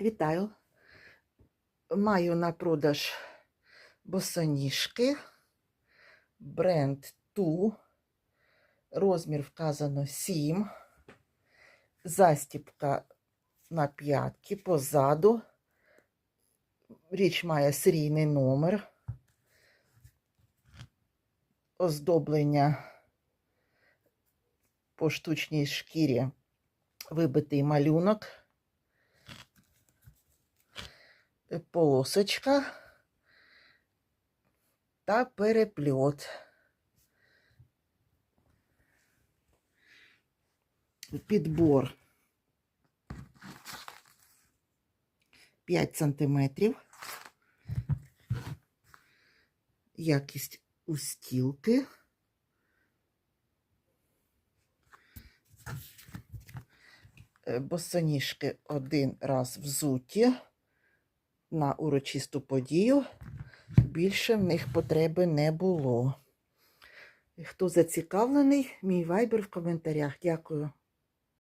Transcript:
Вітаю. Маю на продаж босоніжки. Бренд Ту. Розмір вказано 7. Застіпка на п'ятки позаду. Річ має серійний номер. Оздоблення по штучній шкірі вибитий малюнок. Полосочка та перепльот. Підбор 5 сантиметрів. Якість устілки. Босоніжки один раз взуті на урочисту подію. Більше в них потреби не було. Хто зацікавлений, мій вайбер в коментарях. Дякую.